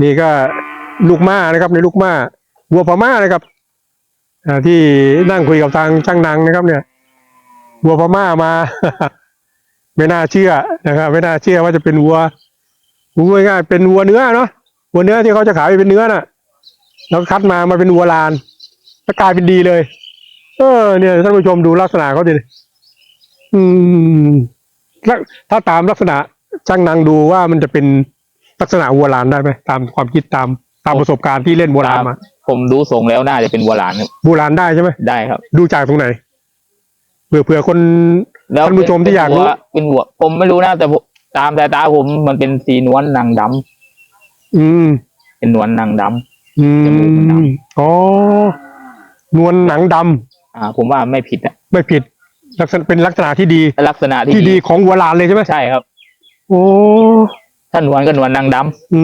นี่ก็ลูกม้านะครับ ในลูกม้าวัวพม่านะครับที่นั่งคุยกับทางช่างนางนะครับ เนี่ยวัวพม่ามา ไม่น่าเชื่อนะครับ ไม่น่าเชื่อว่าจะเป็นวัววัวง่ายๆเป็นวัวเนื้อเนาะวัวเนื้อที่เขาจะขายเป็นเนื้อน่ะ แล้วคัดมามาเป็นวัวลานแล้วกลายเป็นดีเลย เออ เนี่ยท่านผู้ชมดูลักษณะเขาดิอืมถ้าตามลักษณะช่างนางดูว่ามันจะเป็น ลักษณะวัวลานได้ไหมตามความคิดตามตามประสบการณ์ที่เล่นวัวลานมาผมดูทรงแล้วน่าจะเป็นวัวหลานครับวัวลานได้ใช่ไหมได้ครับ ดูจากตรงไหนเผื่อเผื่อคนแล้วท่านผู้ชมที่อยากรู้เป็นวัวผมไม่รู้นะแต่ผมตามแต่ตาผมมันเป็นสีนวลนางดำอืม เป็นนวลนางดำอืจมูกมันดมอ๋อนวลหนังดำอ่า ผมว่าไม่ผิดอะไม่ผิดลักษณะเป็นลักษณะที่ดี ลักษณะที่ที่ดีของวัวลานเลยใช่ไหมใช่ครับ โอ้ ถ้านวลก็นวลนางดำอื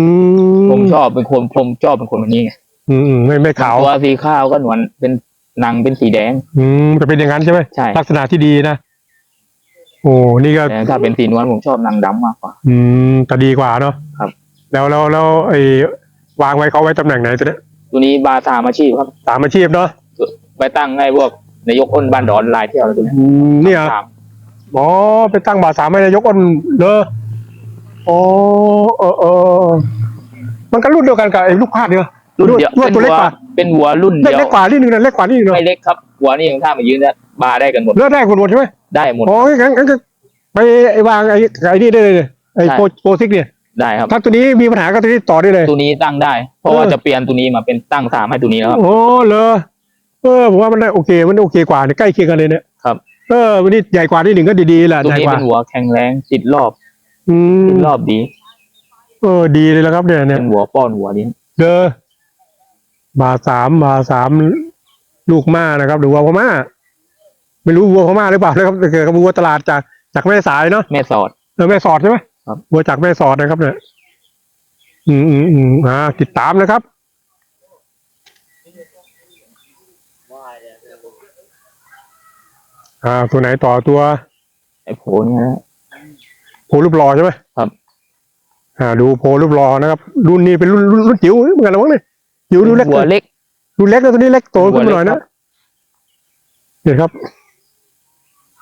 มผมชอบเป็นคนผมชอบเป็นคนแบบนี้ไงอืมอืมไม่ไม่ขาวตัวสีข้าวก็นวลเป็นนางเป็นสีแดง อืมจะเป็นอย่างนั้นใช่ไหมใช่ ลักษณะที่ดีนะโอ้นี่ก็ แต่ถ้าเป็นสีนวลผมชอบนางดำมากกว่า อืมจะดีกว่าเนาะครับ แล้วแล้วแล้วไอ้วางไว้เขาไว้ตำแหน่งไหนตัวเนี้ยตัวนี้บาสามอาชีพครับสามอาชีพเนาะไปตั้งให้พวกนายกอ้นบ้านดอนลายเที่ยวอะไรตัวเนี้ยอืมเนี่ยสามอ๋อไปตั้งบาทสามให้นายกอ้นเลอ อ๋อเออเออมันก็รุ่นเดียวกันกับไอ้ลูกพาดเนี่ยรุ่นเดียวรุ่นเป็นตัวเล็กวัวกว่าเป็นวัวรุ่นเล็กเดียวเล็กกว่านิดนึงนะเล็กกว่านิดนึงเนอะไม่เล็กครับหัวนี่ของท่ามายืนเนี่ยบาได้กันหมดเลือดได้คนหมดใช่ไหมได้หมดอ๋องั้นงั้นก็ไปไอ้วางไอ้ไอ้นี่ได้เลยเนี่ยไอ้ใช่โปรโปรซิกเนี่ยได้ครับถ้าตัวนี้มีปัญหาก็ตัวนี้ต่อได้เลย ตัวนี้ตั้งได้ เพราะว่าเออจะเปลี่ยนตัวนี้มาเป็นตั้งสามให้ตัวนี้แล้วครับโอ้เลอเออผมว่ามันได้โอเค มันโอเคกว่าเนี่ยใกล้เคียงกันเลยเนี่ยครับ เออวันนี้ใหญ่กว่านิดหนึ่งก็ดีๆแหละตัวใหญ่นี้กว่าเป็นหัวแข็งแรงติดรอบ อืมติดรอบดีเออดีเลยแล้วครับเนี่ยเนี่ยเป็นหัวป้อนหัวนี้เดอบาสามบาสามลูกม้านะครับ หรือวัวพม่าไม่รู้วัวพม่าหรือเปล่านะครับแต่เกิดกับวัวตลาดจากจากแม่สายเนาะ แม่สอด เออแม่สอดใช่ไหมครับวัวจากแม่สอดนะครับเนี่ย อืมอืมอืมอ่าติดตามนะครับ อ่า ตัวไหนต่อตัวไอ้โผล่เนี่ยนะ โพรูปรอใช่ไหมครับ อ่า ดูโพรูปรอนะครับรุ่นนี้เป็นรุ่นรุ่นรุ่นจิ๋วเหมือนกันนะมั้งเนี่ยจิ๋วดูเล็กหัวเล็กดูเล็กนะตัวนี้เล็กโตขึ้นมาหน่อยหัวเล็นะกครับเนี่ยครับ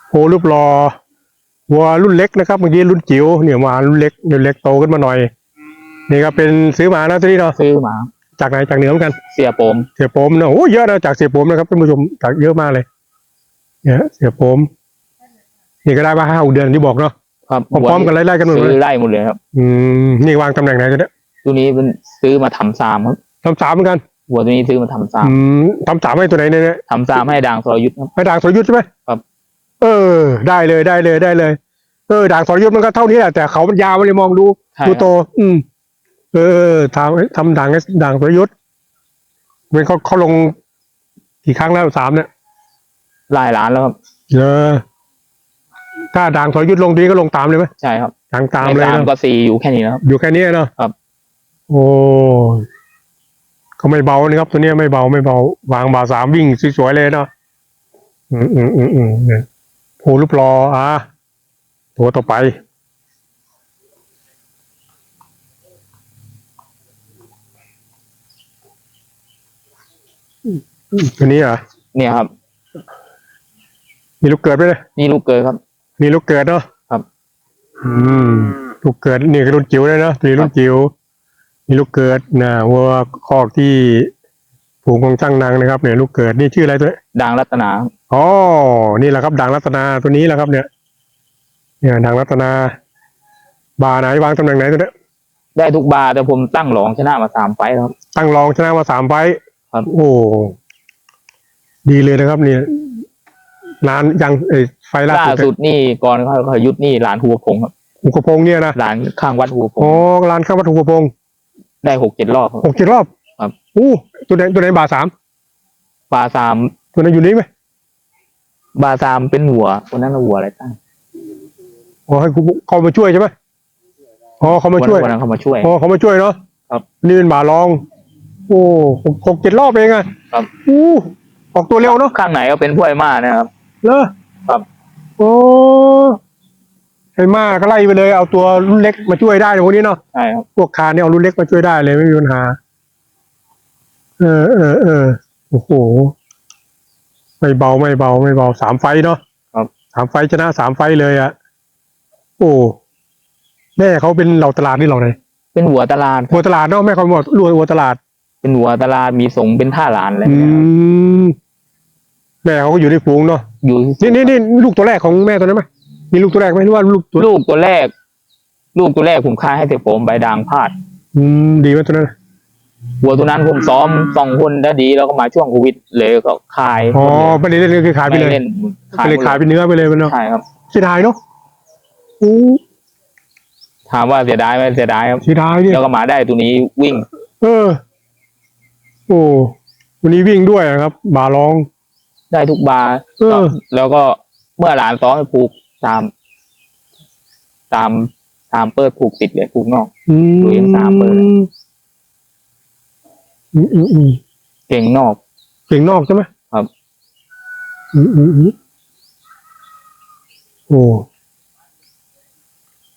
โพรูปรอวัวรุ่นเล็กนะครับเมื่อกี้รุ่นจิ๋วเนี่ยมารุ่นเล็กรุ่นเล็กโตขึ้นมาหน่อยนี่ก็เป็นซื้อมานะตัวนี้เนาะซื้อมา จากไหนจากเหนือเหมือนกัน เสียโปมเสียโปมเนาะโอ้เยอะนะจากเสียโปมนะครับท่านผู้ชมจากเยอะมากเลยเนี่ยเสียโปมนี่ก็ได้มาห้าหกเดือนที่บอกเนาะ ครับพร้อมๆกันไล่ๆกันหมดเลซื้อยไล่หมดเลยครับ อืมนี่วางตำแหน่งไหนตัวเนี้ยตัวนี้เป็นซื้อมาทำซามครับทำสามเหมือนกันหัวตัวนี้ซื้อมาทำซามอืมทำสามให้ตัวไหนเนี่ยทำซามให้ด่างสรยุทธ์ครับให้ด่างสรยุทธ์ใช่ไหมครับ เออ ได้เลยได้เลยได้เลยเออด่างสรยุทธ์มันก็เท่านี้แหละแต่เขามันยาวมันเลยมองดูใช่ดูคโตรับอืม เออทำทำด่างให้ด่างสรยุทธ์เว้นเขาเขาลงกี่ครั้งแล้วสามเนี่ยหลายล้านแล้วครับเออ ถ้าด่างสรยุทธ์ลงดีก็ลงตามเลยไหมใช่ครับด่างตามไม่เลยสามเนอะก็สี่อยู่แค่นี้แล้วครับ อยู่แค่นี้เนาะครับ โอ้ก็ไม่เบานะครับ ตัวเนี้ยไม่เบาไม่เบาวางบาสามวิ่งสวยๆเลยเนาะอืมอืมอืมอืมเนี่ยโพลูกรออะตัวต่อไปอืมตัวนี้เหรอะเนี่ยครับ มีลูกเกิดไหมเนี่ยนี่ลูกเกยครับ มีลูกเกิดเนาะครับ อืม ลูกเกิดนี่ก็รุ่นจิ๋วเลยเนาะตัวนี้รุ่นจิ๋วมีลูกเกิดนะวัวคอกที่ผูกของช่างนางนะครับเนี่ยลูกเกิดนี่ชื่ออะไรตัวนี้ด่างรัตนาอ๋อนี่แหละครับด่างรัตนาตัวนี้แหละครับ เนี่ย เนี่ยด่างรัตนา บาร์ไหนวางตำแหน่งไหนตัวเนี้ยได้ทุกบาร์แต่ผมตั้งหลองชนะมาสามไฟล์แล้วครับ ตั้งรองชนะมาสามไฟต์ครับ โอ้ดีเลยนะครับ เนี่ย นานยังเอยไฟล์ล่าล่าสุดสุดนี่ก่อนเขาเขายุทธนี่หลานหัวพงครับหุกระพงเนี่ยนะหลานข้างวัดหัวพงโอ้ลานข้างวัดหุกระพงได้หกเจ็ดรอบครับ หกเจ็ดรอบครับ อู้ตัวไหนตัวไหนบาร์สามบาร์สามตัวไหนอยู่นี่ไหมบาร์สามเป็นหัวคนนั้นหัวอะไรตั้งอ๋อให้กูเขามาช่วยใช่ไหมอ๋อเขามาช่วยวันนั้นเขามาช่วย อ๋อเขามาช่วยเนาะครับนี่เป็นบาร์รอง โอ้หกหกเจ็ดรอบเองอะครับ อู้ออกตัวเร็วเนาะข้างไหนก็เป็นพวยมานะครับ เลอครับ โอ้ไอ้มาก็ไล่ไปเลย เอาตัวรุ่นเล็กมาช่วยได้พวกนี้เนาะใช่ครับพวกคานเนี่ยเอารุ่นเล็กมาช่วยได้เลยไม่มีปัญหา เออเออเออโอ้โห ไม่เบาไม่เบาไม่เบาสามไฟต์เนาะครับสามไฟต์ชนะสามไฟต์เลยอะโอ้แม่เขาเป็นเหล่าตลาดนี่เหล่าไหนเป็นหัวตลาดหัวตลาดเนาะแม่เขาบอกรวยหัวตลาด เป็นหัวตลาดมีสงเป็นท่าหลานอะไรอืเนี่ยครับม แม่เขาก็อยู่ในฝูงเนาะอยู่นี่นี่นี่ลูกตัวแรกของแม่ตัวนั้นไหมมีลูกตัวแรกไหมหรือว่าลูกตัวลูกตัวแรก ลูกตัวแรกผมค่ายให้เสกผมใบด่างพาด อืมดีไหมตัวนั้นหัวตัวนั้นผมซ้อมสองคนได้ดีแล้วก็มาช่วงโควิดเลยก็คายอ๋อไม่ได้เล่นเลยคือขายไปไม่เลยเล่นก็เลยขายเป็นเนื้อไปเลยมันเนาะใช่ครับเสียดายเนาะโอ้ถามว่าเสียดายไหมเสียดายครับเสียดายเนี่ยแล้วก็มาได้ตัวนี้วิ่ง เออ โอ้วันนี้วิ่งด้วยอะครับบาลอง ได้ทุกบาร์เออ แล้วก็เมื่อหลานซ้อมให้ผูกตาม ตามตามเปิดผูกติดเลยผูกนอก อืมดูยังสามเบอร์เลยอืมอืมอืมเก่งนอกเก่งนอกใช่ไหมครับ อืมอืมอืมโอ้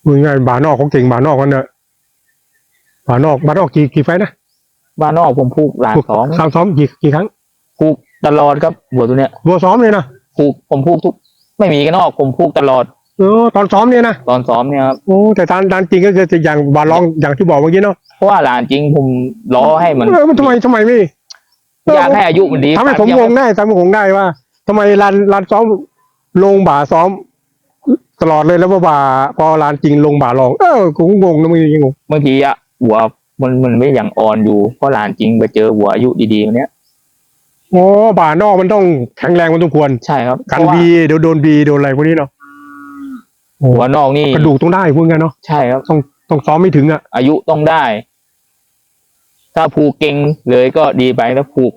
พูดง่ายๆบานอกเขาเก่งบานอกกันเนอะบานอกบานอกกี่กี่ไฟล์นะบ้านนอกผมผูกหลานซ้อมซ้อมซ้อมกี่กี่ครั้งผูก ตลอดครับหัวตัวเนี้ยวัวซ้อมเลยนะผูกผมผูกทุก ไม่มีกันนอกผมผูกตลอดเออตอนซ้อมเนี่ยนะตอนซ้อมเนี่ยครับโอ้แต่ตอนตอนจริงก็คือจะอย่างบาลองอย่างที่บอกเมื่อกี้เนาะเพราะว่าหลานจริงผมล้อให้มันเออมันทำไมทำไมไม่อยากให้อายุมันดีทำให้ผมงงได้ทำให้ผมงงได้ว่าทำไมลานลานซ้อมลงบ่าซ้อม ตลอดเลยแล้วว่าบ่าพอลานจริงลงบ่าลอง เออกูงงนะมึงยังงงบางทีอะหัวมันมันไม่อย่างอ่อนอยู่เพราะหลานจริงไปเจอหัวอายุดีๆคนเนี้ย โอ้บ่านอกมันต้องแข็งแรงมันต้องควร ใช่ครับกันเพราะว่าบีเดี๋ยวโดนบีโดนอะไรพวกนี้เนาะโอ้หัวนอกนี่กระดูกต้องได้พวกนี้เนาะใช่ครับ ต้องต้องซ้อมไม่ถึงอะ อายุต้องได้ ถ้าผูกเก่งเลยก็ดีไปถ้าผูก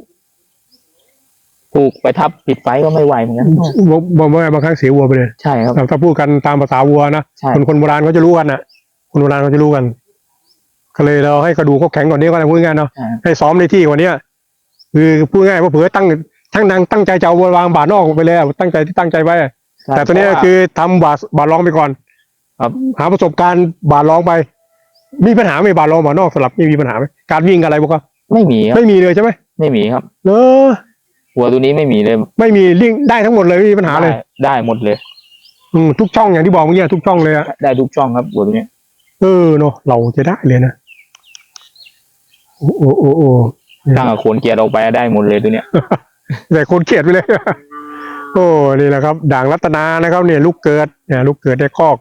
ผูกไปทับผิดไฟก็ไม่ไหวเหมือนกันบอกบอกว่าบางครั้งเสียวัวไปเลยใช่ครับ แต่ถ้าพูดกันตามภาษาวัวนะใช่ คนคนโบราณเขาจะรู้กันน่ะ คนโบราณเขาจะรู้กัน ก็เลยเราให้กระดูกเขาแข็งกว่านี้ก็ได้พูดง่ายๆเนาะใช่ ให้ซ้อมในที่กว่านี้ คือพูดง่ายว่าเผื่อตั้งทั้งนางตั้งใจจะเอาวางบาานอกไปเลยอะตั้งใจที่ตั้งใจไว้อะใช่แต่ตัวนี้เพราะว่าคือทำบาบาลองไปก่อนครับหาประสบการณ์บาลองไป มีปัญหาไหมบาลองบานอกสลับนี่มีปัญหาไหมการวิ่งอะไรพวกก็ไม่มีครับไม่มีเลยใช่ไหมไม่มีครับเนอะหัวตัวนี้ไม่มีเลย ไม่มีลิ่งได้ทั้งหมดเลยไม่มีปัญหาเลยได้ได้หมดเลย อืมทุกช่องอย่างที่บอกเมื่อกี้ทุกช่องเลยอะได้ทุกช่องครับหัวตัวเนี้ยเออเนาะเราจะได้เลยนะโอ้โอ้โอ้ โอ้ตั้งแต่โคนเกียร์ออกไปได้หมดเลยตัวเนี้ยแต่คนเกลียดไปเลย โอ้นี่แหละครับ ด่างรัตนานะครับเนี่ยลูกเกิดเนี่ยลูกเกิดในคอก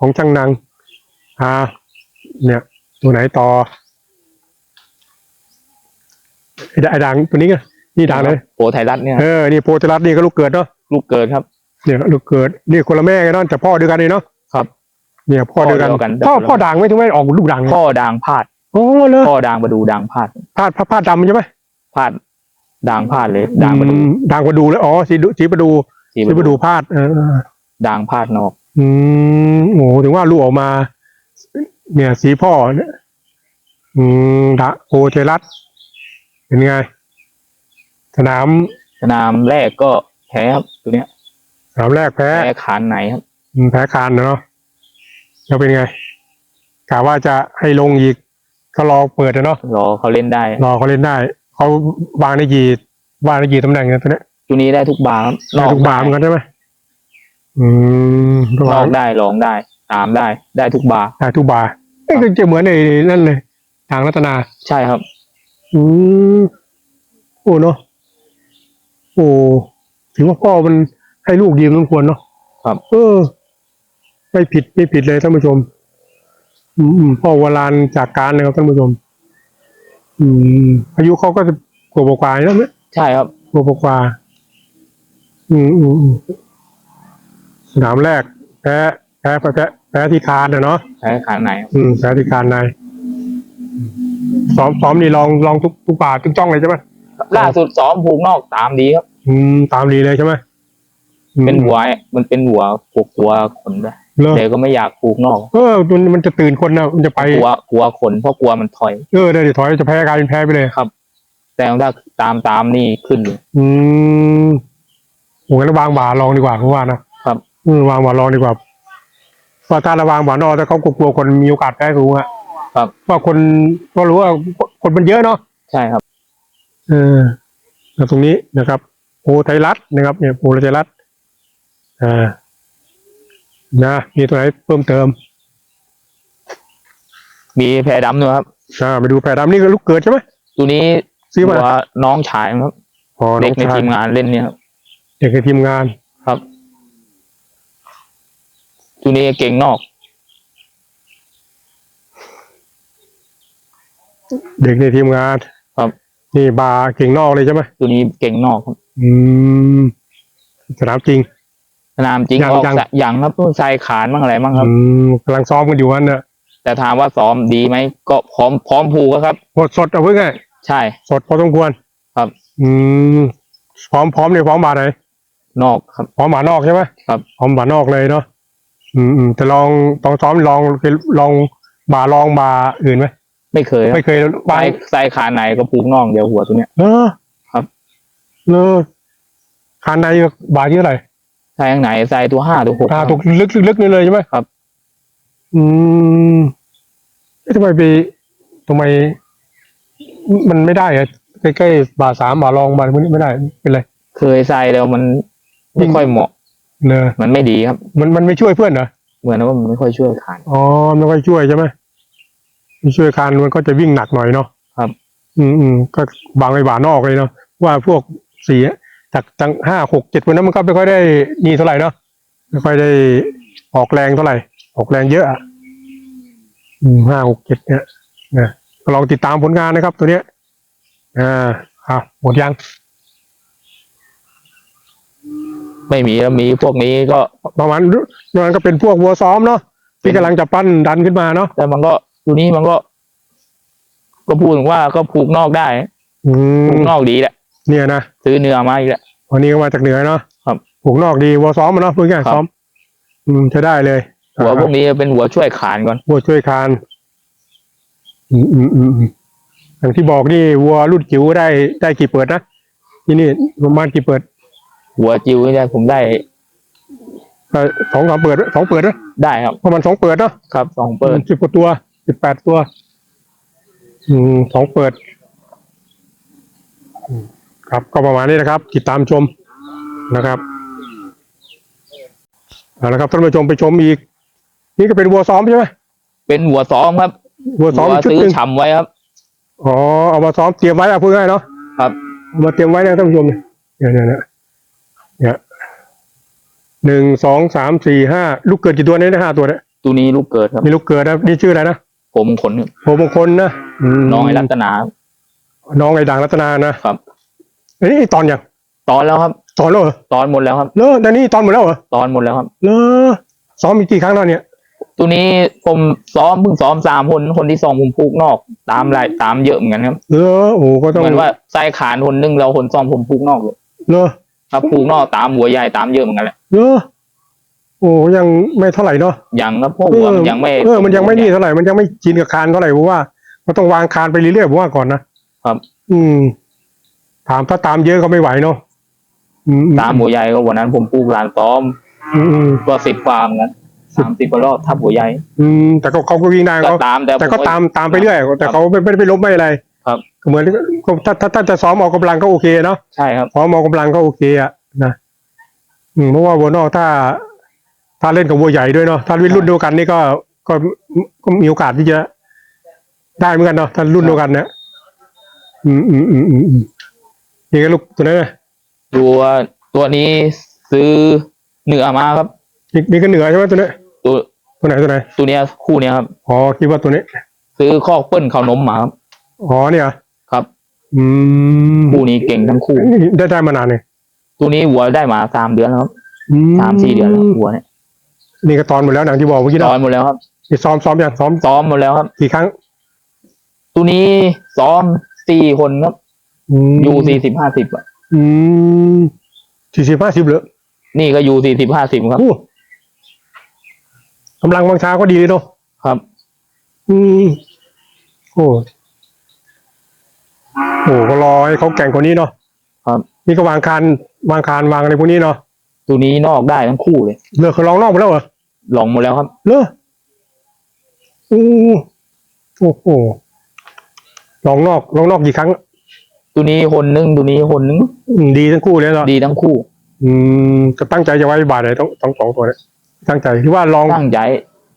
ของช่างนางอ่า เนี่ย ตัวไหนต่อไอ้ด่าไอ้ด่างตัวนี้ไงนี่ด่างเลยโปไทยรัฐเนี่ยเออนี่โพธิรัตน์นี่ก็ลูกเกิดเนาะลูกเกิดครับเนี่ยลูกเกิดนี่คนละแม่กันเนาะแต่พ่อเดียวกันนี่เนาะครับ เนี่ยพ่อเดียวกันพ่อเดียวกันพ่อแต่คนละพ่อด่างไม่ถึงไม่ออกลูกด่างเนี่ยพ่อด่างพาด โอ้เลยพ่อด่างประดูด่างพาดพาดพาดพาดดำใช่ไหมพาดด่างพาดเลยด่างประดูอืมด่างประดูเลยอ๋อสีดูสีประดูที่สีประดูพาดเออด่างพาดนอก อืมโอ้ถึงว่าลูกออกมา เนี่ย สีพ่อเนี่ยอืมดะโอเทรัสเป็นไง สนาม สนามแรกก็แพ้ครับตัวเนี้ยสนามแรกแพ้แพ้ขานไหนครับอืมแพ้คานนะเนาะแล้วเป็นไงกะว่าจะให้ลงอีก ก็รอเปิดนะเนาะรอเขาเล่นได้ รอเขาเล่นได้เขาวางได้กี่วางได้กี่ตำแหน่งเนี่ยตัวเนี้ยตัวนี้ได้ทุกบาร์ครับได้ทุกบาร์เหมือนกันใช่ไหมอืมทุกนบาอร์กได้ลองได้ตามได้ได้ทุกบาร์ได้ทุกบาร์เอ้ยก็จะเหมือนในนั่นเลย ทางรัตนา ใช่ครับ อืมโอ้เนาะโอ้ถือว่าพ่อมันให้ลูกดีมันควรเนาะครับ เออ ไม่ผิดไม่ผิดเลยท่านผู้ชม อืมอืมพ่อวรานจากการนะครับท่านผู้ชม อืม อายุเขาก็จะกว่าๆกว่าแล้วเนี่ยใช่ครับกว่าๆกว่าอืมอืมอืมสนามแรกแพ้แพ้แพ้แพ้ที่คานนะเนาะแพ้ขานไหนครับอืมแพ้ที่คานในซ้อมซ้อมนี่ลองลองทุกทุกป่าทุกจ้องเลยใช่ไหมล่าสุดซ้อมผูกนอกตามดีครับ อืม ตามดีเลยใช่ไหมอืม เป็นหัวมันเป็นหัวผูกหัวขนด้วย เลิกแต่ก็ไม่อยากผูกนอกเออมันมันจะตื่นคนนะมันจะไปกลัวกลัวขนเพราะกลัวมันถอย เออเดี๋ยวถอยจะแพ้กลายเป็นแพ้ไปเลยแต่ถ้าตามตามนี่ขึ้นเลยอืมโอ้งั้นวางบ่าลองดีกว่าเพราะว่านะครับอืมวางบ่าลองดีกว่าว่าถ้าระวังหมานอกแต่เขากลัวคนมีโอกาสแพ้สูงอะครับว่าคนก็รู้ว่าคนมันเยอะเนาะใช่ครับ เออแล้วตรงนี้นะครับโพไทยรัฐนะครับ เนี่ยโพไทยรัฐอ่า นะมีตัวไหนเพิ่มเติม มีแพรดำด้วยครับ อ่าไปดูแพรดำนี่ก็ลูกเกิดใช่ไหม ตัวนี้ซื้อมาว่าน้องชายครับอ๋อเด็กในองชายทีมงานเล่นเนี่ยครับเด็กในทีมงาน ครับ ตัวนี้เก่งนอก เด็กในทีมงานครับ นี่บาร์เก่งนอกเลยใช่ไหมตัวนี้เก่งนอกครับ อืมสนามจริง สนามจริงยังออกยัง สะอย่างครับต้องใส่ขานบ้างอะไรบ้างครับ อืมกำลังซ้อมกันอยู่นั่นน่ะแต่ถามว่าซ้อมดีไหมก็พร้อมพร้อมผูกครับ หมดสดเอาเพื่อไงใช่ สดพอสมควรครับ อืมพร้อมพร้อมเนี่ยพร้อมบาร์ไหนนอกครับ พร้อมบาร์นอกใช่ไหมครับ พร้อมบาร์นอกเลยเนาะอืมอืมแต่ลองต้องซ้อมลองลองบาร์ลองบาร์อื่นไหมไม่เคยครับไม่เคยบา ใส่ร์ใส่ขานไหนก็ผูกนอกเดียวหัวตัวเนี้ย เออครับเลอคานในบาร์ที่เท่าไหร่ใส่ข้างไหนใส่ตัวห้าตัวหกตาตกลึกลึกนี่เลยใช่ไหมครับ อืมเอ๊ะทำไมไปทำไม มันไม่ได้อะใกล้ๆบาร์สามบาร์รองบาร์พวกนี้ไม่ได้เป็นไร เคยใส่แล้วมันไม่ค่อยเหมาะ เนอะมันไม่ดีครับ มันมันไม่ช่วยเพื่อนเหรอ เหมือนว่ามันไม่ค่อยช่วยขาน อ๋อไม่ค่อยช่วยใช่ไหมไม่ช่วยคานมันก็จะวิ่งหนักหน่อยเนาะครับ อืมอืมก็บางไปบานอกเลยเนาะว่าพวกสี่ จากตั้งห้าหกเจ็ดวันนั้นมันก็ไม่ค่อยได้นี่เท่าไหร่เนาะไม่ค่อยได้ออกแรงเท่าไหร่ ออกแรงเยอะอะอืมห้าหกเจ็ดเนี่ยนะก็ลองติดตามผลงานนะครับ ตัวเนี้ยอ่าอะหมดยัง ไม่มีแล้วมีพวกนี้ก็ประมาณนั้นก็เป็นพวกวัวซ้อมเนาะที่กำลังจะปั้นดันขึ้นมาเนาะแต่มันก็ตัวนี้มันก็ ก็พูดถึงว่าก็ผูกนอกได้อืผูมกนอกดีแหละ เนี่ยนะซื้อเนื้อมาอีกแล้ว วันนี้ก็มาจากเหนือเนาะครับผูกนอกดีวัวซ้อมมาเนาะเพื่อนง่ายครับ ซ้อม อืมจะได้เลยหัวพวกนี้เป็นหัวช่วยขานก่อน วัวช่วยคานอืมอืมอืมอืมอย่างที่บอกนี่วัวรุ่นจิ๋วได้ได้กี่เปิดนะที่นี่ประมาณกี่เปิดหัวจิ๋วเนี่ยผมได้เอ่อสองสามเปิดสองเปิดนะได้ครับประมาณสองเปิดเนาะ ครับสองเปิด สิบกว่าตัวสิบแปดตัว อืมสองเปิดอืม ครับ ก็ประมาณนี้นะครับ ติดตามชมนะครับเอาละครับท่านผู้ชมไปชมอีก นี่ก็เป็นวัวซ้อมใช่ไหมเป็นหัวซ้อมครับวัวซ้อมหัวชุดซื้อหนึ่งฉ่ำไว้ครับอ๋อเอามาซ้อมเตรียมไว้อะพูดง่ายเนาะครับเอามาเตรียมไว้นะท่านผู้ชมเนี่ยเนี่ยเนี่ยเนี่ยหนึ่งสองสามสี่ห้าลูกเกิดกี่ตัวเนี่ยนะห้าตัวเนี่ยตัวนี้ลูกเกิดครับมีลูกเกิดนะนี่ชื่ออะไรนะผมขนครับโพมงคลนะมน้องไอ้รัตนา น้องไอ้ด่างรัตนานะครับ เอ้ยตอนยังตอนแล้วครับตอนแล้วเหรอตอนหมดแล้วครับ เลอแต่นี่ตอนหมดแล้วเหรอตอนหมดแล้วครับ เลอซ้อมอีกกี่ครั้งแล้วเนี่ย ตัวนี้ผมซ้อมเพิ่งซ้อมสามคนคนที่สองผมผูกนอก ตามหลายตามเยอะเหมือนกันครับเลอโอ้ก็ต้องเหมือนว่าใส่ขานคนนึงเราคนซ้อมผมผูกนอกเลยเลอครับผูกนอกตามหัวใหญ่ตามเยอะเหมือนกันแหละเลอโอ้ยังไม่เท่าไหร่เนาะยังครับเพราะหัวมันยังไม่เออมันยังไม่นี่เท่าไหร่มันยังไม่ชินกับคานเท่าไหร่เพราะว่ามันต้องวางคานไปเรื่อยๆผมว่าก่อนนะครับ อืม ถามถ้าตามเยอะก็ไม่ไหวเนาะอืมตามหัวใหญ่ก็วันนั้นผมปลูกลานซ้อมอืมอืม ก็สิบฟาร์มกันสามสิบกว่ารอบทับหัวใหญ่อืมแต่ก็เขาก็วิ่งได้ก็เขาตามแต่แต่ก็ผม ตามตามไปเรื่อยแต่เขาไม่ไม่ได้ไปล้มไม่อะไรครับก็เหมือนก็ถ้าถ้าถ้าจะซ้อมออกกำลังก็โอเคเนาะใช่ครับ ซ้อมออกกำลังก็โอเคอะนะอืมเพราะว่าวัวนอกถ้า ถ้าเล่นกับวัวใหญ่ด้วยเนาะถ้ารุ่นรุ่นเดียวกันนี่ก็ก็ก็มีโอกาสที่จะได้เหมือนกันเนาะถ้ารุ่นเดียวกันเนี่ยอืมอืมอืมอืมอืม นี่ก็ลูกตัวนั้นนะตัวตัวนี้ซื้อเนื้อมาครับ นี่นี่ก็เหนือใช่ไหมตัวนี้ตัวตัวไหนตัวไหนตัวเนี้ยคู่เนี้ยครับ อ๋อคิดว่าตัวนี้ ซื้อคอกเปิ้ลข้าวนมมาครับอ๋อเนี่ยครับ อืมคู่นี้เก่งทั้งคู่ ได้ได้มานานเนี่ยตัวนี้หัวได้มาสามเดือนแล้วครับอืสามสี่เดือนแล้วหัวเนี่ยนี่ก็ตอนหมดแล้วหนังที่บอกเมื่อกี้ตเนาะอนหมดแล้วครับ นี่ซ้อมซ้อมอย่างซ้อมซ้อมหมดแล้วครับ กี่ครั้ง ตัวนี้ซ้อมสี่คนครับอืม ยูสี่สิบห้าสิบอะ อืมสี่สิบห้าสิบเหรอนี่ก็ยูสี่สิบห้าสิบครับโอ้กำลังบางช้าก็ดีเลยเนาะครับ อืมโอ้โหก็รอให้เขาแข่งกว่านี้เนาะครับ นี่ก็วางคานวางคานวางอะไรพวกนี้เนาะตัวนี้นอกได้ทั้งคู่เลยเลิกเขาลองนอกไปแล้วเหรอลองหมดแล้วครับเลออู้โอ้โหลองนอกลองนอกกี่ครั้ง ตัวนี้คนนึงตัวนี้คนนึงอืมดีทั้งคู่เลยเหรอดีทั้งคู่ อืมจะตั้งใจจะไว้บาทไหนต้องต้องสองตัวเนี่ยตั้งใจที่ว่าลองตั้งใจ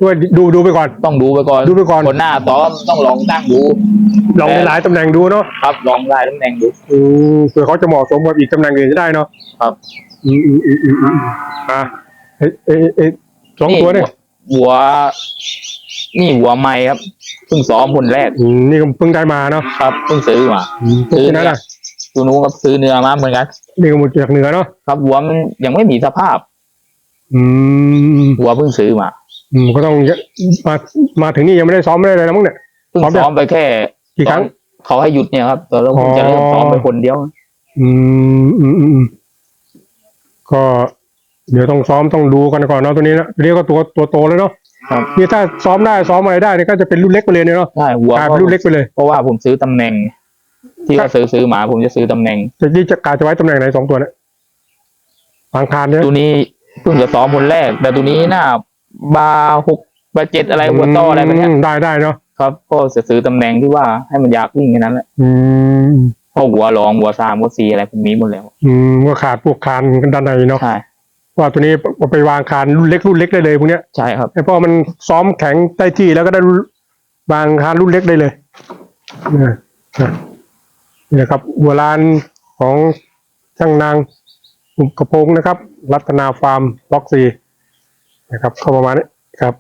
ด้วยดูดูไปก่อน ต้องดูไปก่อนดูไปก่อนคนหน้าซ้อมต้องลองตั้งดูลองในหลายตำแหน่งดูเนาะครับ ลองได้ตำแหน่งดูอืมเผื่อเขาจะเหมาะสมกับอีกตำแหน่งอื่นก็ได้เนาะครับ อืมอืมอืมอืมอืมอะเอ้ยเอ้ยเอ้ยสองตัวเนี่ยหัว นี่หัวไม้ครับเพิ่งซ้อมคนแรกอืมนี่ก็เพิ่งได้มาเนาะครับเพิ่งซื้อมาอืมตัวนั้นอะตัวนู้นก็ซื้อเนื้อมาเหมือนกันนี่ก็มาจากเหนือเนาะครับหัวมันยังไม่มีสภาพอืมหัวเพิ่งซื้อมาอืมก็ต้องมามาถึงนี่ยังไม่ได้ซ้อมไม่ได้เลยนะมั้งเนี่ย เพิ่งซ้อมยังซ้อมไปแค่กี่ครั้งเขาให้หยุดเนี่ยครับแต่เราเพิ่งจะเริ่มอ๋อซ้อมไปคนเดียวอืมอืมอืมอืมก็เดี๋ยวต้องซ้อมต้องดูกันก่อนเนาะตัวนี้นะตัวนี้ก็ตัวตัวโตแล้วเนาะ ครับนี่ถ้าซ้อมได้ซ้อมอะไรได้เนี่ยก็จะเป็นรุ่นเล็กไปเลยเนี่ยเนาะใช่หัวกลายเป็นรุ่นเล็กไปเลย เพราะว่าผมซื้อตำแหน่ง ที่เขาซื้อซื้อมาผมจะซื้อตำแหน่งจะยี่จะกาจะไว้ตำแหน่งไหนสองตัวเนี่ยอังคารเนี่ยตัวนี้เพิ่งจะซ้อมคนแรก แต่ตัวนี้หน้าบาร์หกบาร์เจ็ดอะไรหัวต่ออะไรแบบเนี้ยมได้ได้เนาะครับ ก็จะซื้อตำแหน่งที่ว่าให้มันอยากวิ่งแค่นั้นแหละอืมเพราะหัวรองหัวสามหัวสี่อะไรผมมีหมดแล้ว อืมก็ขาดพวกคานด้านในเนาะใช่ ว่าตัวนี้เอาไปวางคานรุ่นเล็กรุ่นเล็กได้เลยพวกเนี้ยใช่ครับไอ้พอมันซ้อมแข็งได้ที่แล้วก็ได้รุ่นวางคานรุ่นเล็กได้เลยเนี่ยนะนี่นะครับหัวลานของช่างนางอุปกระโปรงนะครับ รัตนาฟาร์มล็อกซีนะครับ เข้าประมาณนี้ครับ